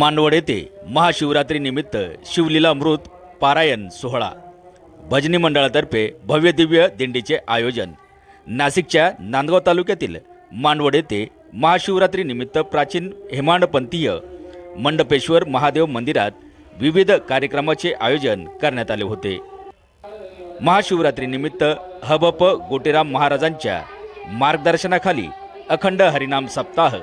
मानवड येथे महाशिवरात्रीनिमित्त शिवलीलामृत पारायण सोहळा. भजनी मंडळातर्फे भव्य दिव्य दिंडीचे आयोजन. नाशिकच्या नांदगाव तालुक्यातील मानवड येथे महाशिवरात्रीनिमित्त प्राचीन हेमांडपंथीय मंडपेश्वर महादेव मंदिरात विविध कार्यक्रमाचे आयोजन करण्यात आले होते. महाशिवरात्रीनिमित्त हबप गोटेराम महाराजांच्या मार्गदर्शनाखाली अखंड हरिनाम सप्ताह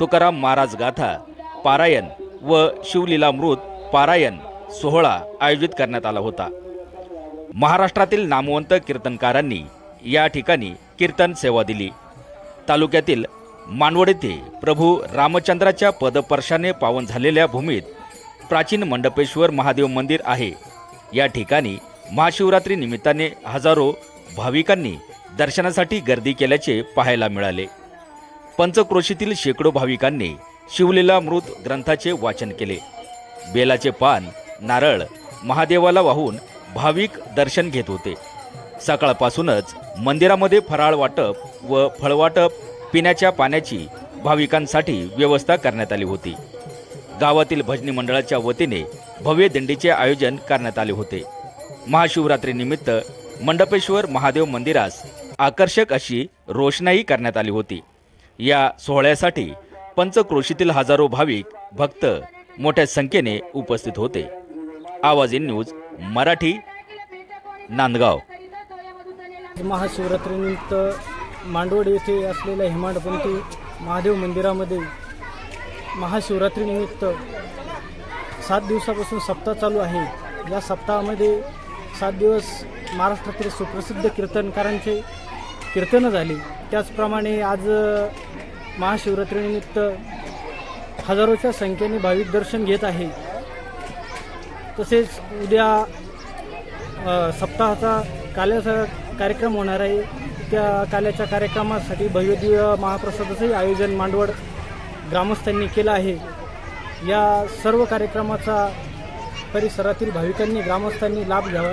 तुकाराम महाराज गाथा पारायण व शिवलीलामृत पारायण सोहळा आयोजित करण्यात आला होता. महाराष्ट्रातील नामवंत कीर्तनकारांनी या ठिकाणी कीर्तन सेवा दिली. तालुक्यातील मानवड येथे प्रभू रामचंद्राच्या पदपर्शाने पावन झालेल्या भूमीत प्राचीन मंडपेश्वर महादेव मंदिर आहे. या ठिकाणी महाशिवरात्री निमित्ताने हजारो भाविकांनी दर्शनासाठी गर्दी केल्याचे पाहायला मिळाले. पंचक्रोशीतील शेकडो भाविकांनी शिवलीला मृत ग्रंथाचे वाचन केले. बेलाचे पान नारळ महादेवाला वाहून भाविक दर्शन घेत होते. सकाळपासूनच मंदिरामध्ये फराळ वाटप व फळवाटप पिण्याच्या पाण्याची भाविकांसाठी व्यवस्था करण्यात आली होती. गावातील भजनी मंडळाच्या वतीने भव्य दिंडीचे आयोजन करण्यात आले होते. महाशिवरात्रीनिमित्त मंडपेश्वर महादेव मंदिरास आकर्षक अशी रोषणाई करण्यात आली होती. या सोहळ्यासाठी पंचक्रोशीतील हजारो भाविक भक्त मोठ्या संख्येने उपस्थित होते. Awaaz in news Marathi Nandgaon. महाशिवरात्रीनिमित्त Mandwad येथे असलेल्या हिमाडपंथी महादेव मंदिरामध्ये महाशिवरात्रीनिमित्त सात दिवसापासून सप्ताह चालू आहे. या सप्ताहामध्ये सात दिवस महाराष्ट्रातील सुप्रसिद्ध कीर्तनकारांचे कीर्तनं झाली. त्याचप्रमाणे आज महाशिवरात्रीनिमित्त हजारोच्या संख्येने भाविक दर्शन घेत आहे. तसेच उद्या सप्ताहाचा काल्याचा कार्यक्रम होणार आहे. त्या काल्याच्या कार्यक्रमासाठी भव्यदिव्य महाप्रसादाचंही आयोजन मांडवड ग्रामस्थांनी केलं आहे. या सर्व कार्यक्रमाचा परिसरातील भाविकांनी ग्रामस्थांनी लाभ घ्यावा.